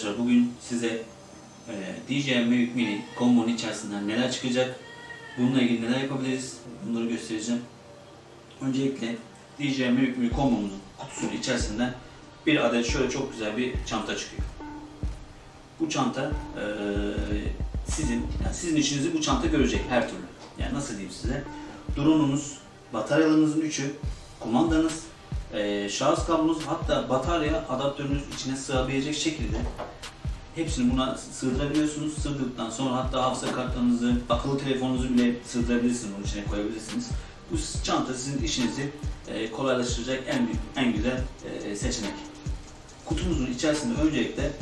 Arkadaşlar bugün size e, DJI Mavic Mini kombonun içerisinden neler çıkacak, bununla ilgili neler yapabiliriz bunları göstereceğim. Öncelikle DJI Mavic Mini kombomuzun kutusunun içerisinden bir adet şöyle çok güzel bir çanta çıkıyor. Bu çanta e, sizin yani sizin işinizi bu çanta görecek her türlü. Yani nasıl diyeyim size? Drone'unuz, bataryalarınızın üçü, kumandanız, e, şarj kablonuz hatta batarya adaptörünüz içine sığabilecek şekilde hepsini buna sığdırabiliyorsunuz. Sığdırdıktan sonra hatta hafıza kartlarınızı, akıllı telefonunuzu bile sığdırabilirsiniz, bunun içine koyabilirsiniz. Bu çanta sizin işinizi e, kolaylaştıracak en büyük, en güzel e, seçenek. Kutumuzun içerisinde öncelikle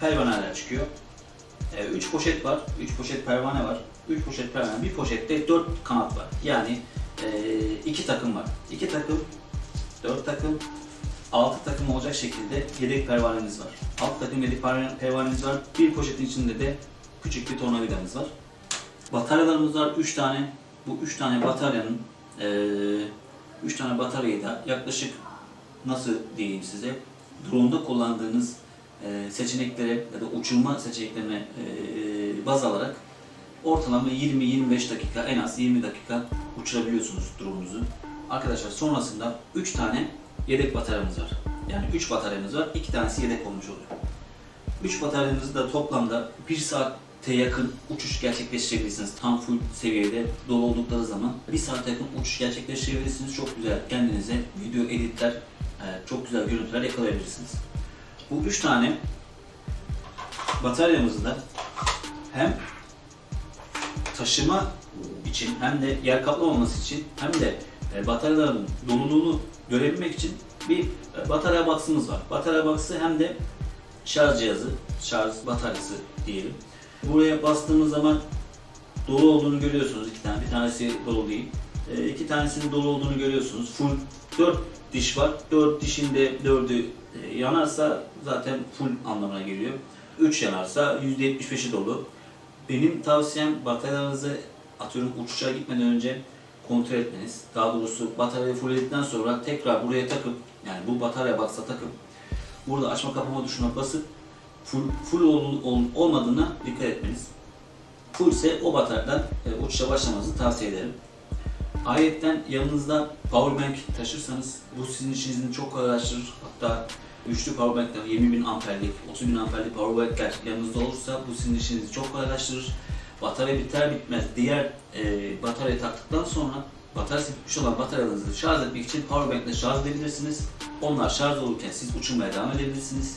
pervaneler çıkıyor. 3 poşet var, 3 poşet pervane var. 3 poşet pervane, bir poşette 4 kanat var. Yani 2 takım var. 2 takım 4 takım, 6 takım olacak şekilde yedek pervaneniz var. 6 takım yedek pervan- pervaneniz var. Bir poşetin içinde de küçük bir tornavidanız var. Bataryalarımız var 3 tane. Bu 3 tane bataryanın 3 tane bataryayı da yaklaşık nasıl diyeyim size drone'da kullandığınız e, seçeneklere ya da uçurma seçeneklerine e, baz alarak ortalama 20-25 dakika en az 20 dakika uçurabiliyorsunuz drone'unuzu. Arkadaşlar sonrasında 3 tane yedek bataryamız var. Yani 3 bataryamız var. 2 tanesi yedek olmuş oluyor. 3 bataryamızı da toplamda 1 saate yakın uçuş gerçekleştirebilirsiniz. Tam full seviyede dolu oldukları zaman 1 saate yakın uçuş gerçekleştirebilirsiniz. Çok güzel kendinize video editler, e, çok güzel görüntüler yakalayabilirsiniz. Bu 3 tane bataryamızı da hem taşıma için hem de yer kaplamaması için hem de e, bataryaların doluluğunu görebilmek için bir e, batarya box'ımız var. Batarya box'ı hem de şarj cihazı, şarj bataryası diyelim. Buraya bastığımız zaman dolu olduğunu görüyorsunuz iki tane. Bir tanesi dolu değil. E, iki tanesinin dolu olduğunu görüyorsunuz. Full 4 diş var. 4 dişin de 4'ü e, yanarsa zaten full anlamına geliyor. 3 yanarsa %75'i dolu. Benim tavsiyem bataryalarınızı atıyorum uçuşa gitmeden önce kontrol etmeniz. Daha doğrusu bataryayı fullledikten sonra tekrar buraya takıp yani bu batarya box'a takıp burada açma kapama tuşuna basıp full, full ol, ol- olmadığına dikkat etmeniz. Full ise o bataryadan e, uçuşa başlamanızı tavsiye ederim. Ayetten yanınızda powerbank taşırsanız bu sizin işinizi çok kolaylaştırır. Hatta güçlü powerbankler 20.000 amperlik, 30.000 amperlik powerbankler yanınızda olursa bu sizin işinizi çok kolaylaştırır. Batarya biter bitmez diğer e, bataryayı taktıktan sonra bataryası bitmiş olan bataryalarınızı şarj etmek için powerbank ile şarj edebilirsiniz. Onlar şarj olurken siz uçurmaya devam edebilirsiniz.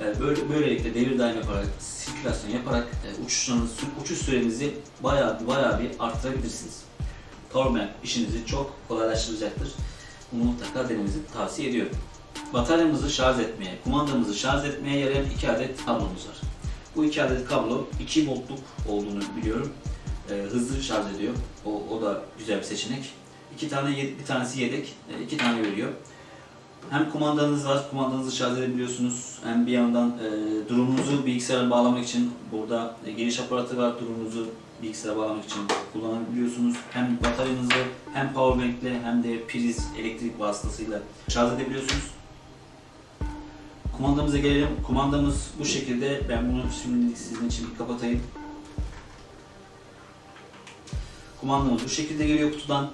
E, böyle böylelikle devir daim yaparak, sirkülasyon yaparak e, uçuşlarınız, uçuş sürenizi bayağı bayağı bir arttırabilirsiniz. Powerbank işinizi çok kolaylaştıracaktır. Bunu mutlaka denemenizi tavsiye ediyorum. Bataryamızı şarj etmeye, kumandamızı şarj etmeye yarayan iki adet kablomuz var. Bu iki adet kablo 2 voltluk olduğunu biliyorum. Ee, hızlı şarj ediyor. O, o da güzel bir seçenek. İki tane bir tanesi yedek, e, iki tane veriyor. Hem kumandanız var, kumandanızı şarj edebiliyorsunuz. Hem bir yandan e, drone'unuzu bilgisayara bağlamak için burada e, giriş aparatı var. Drone'unuzu bilgisayara bağlamak için kullanabiliyorsunuz. Hem bataryanızı hem powerbank'le hem de priz elektrik vasıtasıyla şarj edebiliyorsunuz. Kumandamıza gelelim. Kumandamız bu şekilde. Ben bunu şimdilik sizin için bir kapatayım. Kumandamız bu şekilde geliyor kutudan.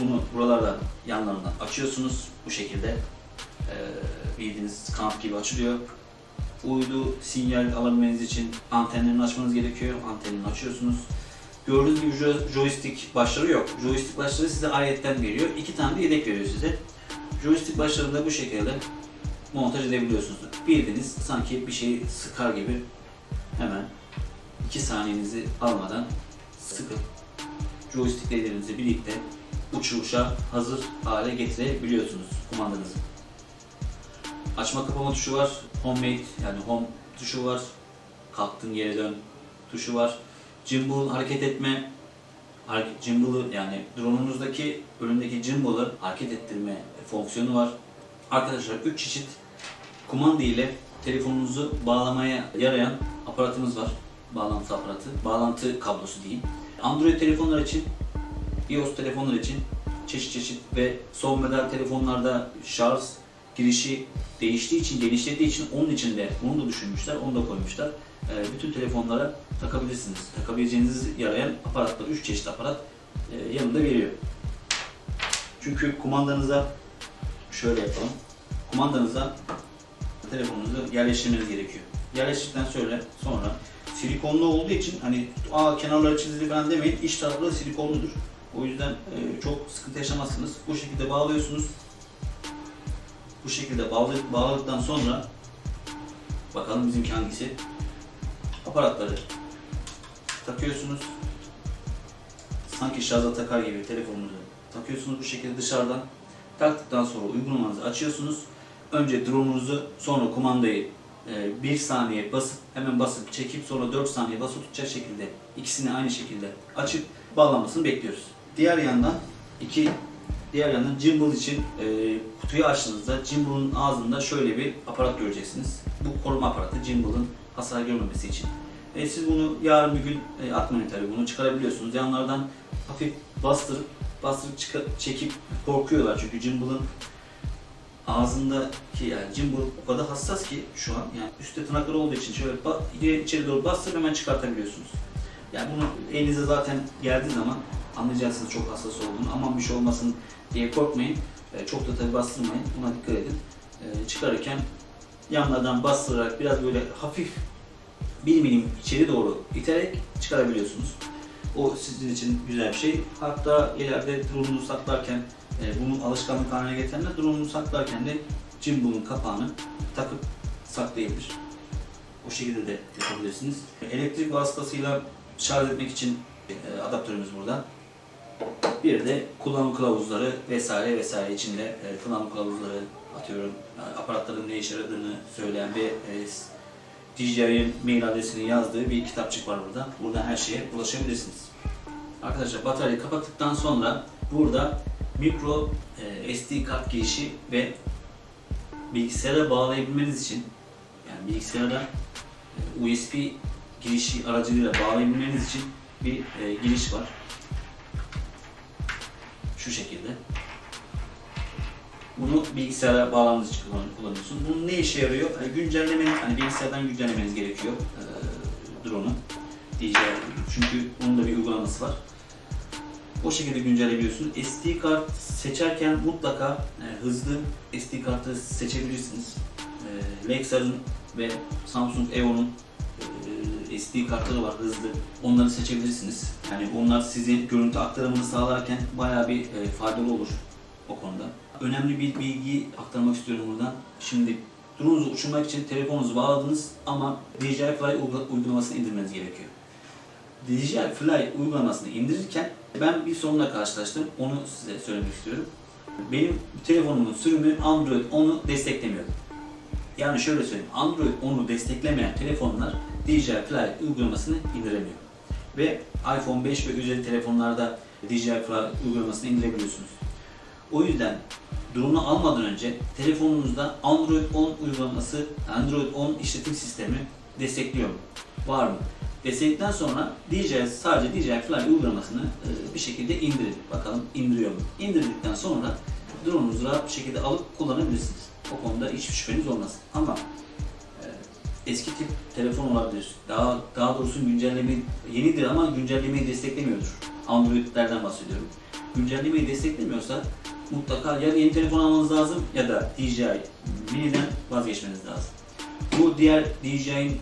Bunu buralarda yanlarından açıyorsunuz. Bu şekilde ee, bildiğiniz kanat gibi açılıyor. Uydu sinyal alabilmeniz için antenlerini açmanız gerekiyor. Antenini açıyorsunuz. Gördüğünüz gibi jo- joystick başları yok. Joystick başları size ayetten veriyor. İki tane de yedek veriyor size. Joystick başlarını da bu şekilde montaj edebiliyorsunuz. Bildiğiniz sanki bir şeyi sıkar gibi hemen 2 saniyenizi almadan sıkıp joysticklerinizle birlikte uçuşa hazır hale getirebiliyorsunuz kumandanızı. Açma kapama tuşu var. Homemade yani home tuşu var. Kalktın geri dön tuşu var. Gimbal hareket etme gimbal'ı yani drone'unuzdaki önündeki gimbal'ı hareket ettirme fonksiyonu var. Arkadaşlar 3 çeşit kumanda ile telefonunuzu bağlamaya yarayan aparatımız var. Bağlantı aparatı. Bağlantı kablosu diyeyim. Android telefonlar için, iOS telefonlar için çeşit çeşit ve son model telefonlarda şarj girişi değiştiği için, genişlediği için onun için de bunu da düşünmüşler, onu da koymuşlar. Ee, bütün telefonlara takabilirsiniz. Takabileceğiniz yarayan aparatlar, 3 çeşit aparat e, yanında veriyor. Çünkü kumandanıza şöyle yapalım. Kumandanıza telefonunuzu yerleştirmeniz gerekiyor. Yerleştirdikten sonra sonra silikonlu olduğu için hani aa kenarları çizildi falan demeyin. İç tarafları silikonludur. O yüzden e, çok sıkıntı yaşamazsınız. Bu şekilde bağlıyorsunuz. Bu şekilde bağlı, bağladıktan sonra bakalım bizimki hangisi? Aparatları takıyorsunuz. Sanki şarja takar gibi telefonunuzu takıyorsunuz bu şekilde dışarıdan. Taktıktan sonra uygulamanızı açıyorsunuz. Önce drone'unuzu sonra kumandayı 1 saniye basıp hemen basıp çekip sonra 4 saniye basıp tutacak şekilde ikisini aynı şekilde açıp bağlanmasını bekliyoruz. Diğer yandan iki diğer yandan gimbal için e, kutuyu açtığınızda gimbal'ın ağzında şöyle bir aparat göreceksiniz. Bu koruma aparatı gimbal'ın hasar görmemesi için. E, siz bunu yarın bir gün e, atmayın tabii bunu çıkarabiliyorsunuz. Yanlardan hafif bastırıp bastırıp çekip korkuyorlar çünkü gimbal'ın ağzındaki yani gimbal o kadar hassas ki şu an yani üstte tırnakları olduğu için şöyle içeri doğru bastırıp hemen çıkartabiliyorsunuz. Yani bunu elinize zaten geldiği zaman anlayacaksınız çok hassas olduğunu. Aman bir şey olmasın diye korkmayın. E, çok da tabi bastırmayın. Buna dikkat edin. E, çıkarırken yanlardan bastırarak biraz böyle hafif bir milim içeri doğru iterek çıkarabiliyorsunuz. O sizin için güzel bir şey. Hatta ileride drone'unuzu saklarken e, bunu alışkanlık haline getirenler drone'unu saklarken de gimbal'ın kapağını takıp saklayabilir. O şekilde de yapabilirsiniz. Elektrik vasıtasıyla şarj etmek için e, adaptörümüz burada. Bir de kullanım kılavuzları vesaire vesaire içinde e, kullanım kılavuzları atıyorum e, aparatların ne işe yaradığını söyleyen bir e, DJI'nin mail adresini yazdığı bir kitapçık var burada. Buradan her şeye ulaşabilirsiniz. Arkadaşlar bataryayı kapattıktan sonra burada mikro e, SD kart girişi ve bilgisayara bağlayabilmeniz için yani bilgisayara e, USB girişi aracılığıyla bağlayabilmeniz için bir e, giriş var. Şu şekilde. Bunu bilgisayara bağlamamız için kullan- kullanıyorsun. Bunun ne işe yarıyor? Hani güncelleme, hani bilgisayardan güncellemeniz gerekiyor e, drone'u. DJI. Çünkü onun da bir uygulaması var. O şekilde güncelleyebiliyorsunuz. SD kart seçerken mutlaka e, hızlı SD kartı seçebilirsiniz. E, Lexar'ın ve Samsung EVO'nun e, SD kartları var hızlı. Onları seçebilirsiniz. Yani onlar sizin görüntü aktarımını sağlarken bayağı bir e, faydalı olur o konuda. Önemli bir bilgi aktarmak istiyorum buradan. Şimdi drone'unuzu uçurmak için telefonunuzu bağladınız ama DJI Fly uygula- uygulamasını indirmeniz gerekiyor. DJI Fly uygulamasını indirirken ben bir sorunla karşılaştım. Onu size söylemek istiyorum. Benim telefonumun sürümü Android 10'u desteklemiyor. Yani şöyle söyleyeyim. Android 10'u desteklemeyen telefonlar DJI Fly uygulamasını indiremiyor. Ve iPhone 5 ve üzeri telefonlarda DJI Fly uygulamasını indirebiliyorsunuz. O yüzden drone'u almadan önce telefonunuzda Android 10 uygulaması, Android 10 işletim sistemi destekliyor mu? Var mı? Destekledikten sonra DJI sadece DJI Fly uygulamasını e, bir şekilde indirin. Bakalım indiriyor mu? İndirdikten sonra drone'unuzu rahat bir şekilde alıp kullanabilirsiniz. O konuda hiçbir şüpheniz olmaz. Ama e, eski tip telefon olabilir. Daha daha doğrusu güncelleme yenidir ama güncellemeyi desteklemiyordur. Android'lerden bahsediyorum. Güncellemeyi desteklemiyorsa mutlaka ya yeni telefon almanız lazım ya da DJI Mini'den vazgeçmeniz lazım. Bu diğer DJI'nin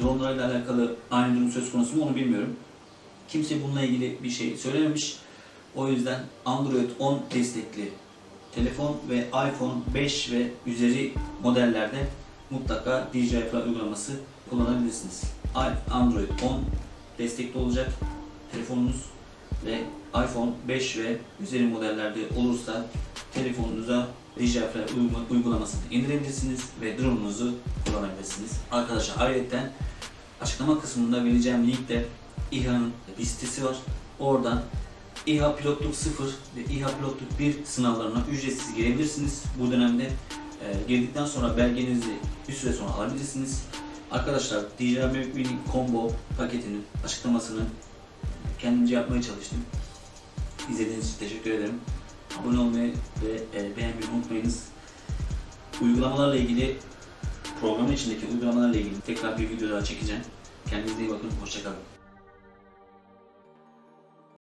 dronlarla alakalı aynı durum söz konusu mu onu bilmiyorum. Kimse bununla ilgili bir şey söylememiş. O yüzden Android 10 destekli telefon ve iPhone 5 ve üzeri modellerde mutlaka DJI Fly uygulaması kullanabilirsiniz. Android 10 destekli olacak telefonunuz ve iPhone 5 ve üzeri modellerde olursa telefonunuza Uygula- uygulamasını indirebilirsiniz ve drone'unuzu kullanabilirsiniz. Arkadaşlar ayrıca açıklama kısmında vereceğim linkte İHA'nın bir sitesi var. Oradan İHA Pilotluk 0 ve İHA Pilotluk 1 sınavlarına ücretsiz girebilirsiniz. Bu dönemde e, girdikten sonra belgenizi bir süre sonra alabilirsiniz. Arkadaşlar DJI Mavic Mini Combo paketinin açıklamasını kendimce yapmaya çalıştım. İzlediğiniz için teşekkür ederim. Abone olmayı ve e, beğenmeyi unutmayınız. uygulamalarla ilgili programın içindeki uygulamalarla ilgili tekrar bir video daha çekeceğim. Kendinize iyi bakın. Hoşçakalın.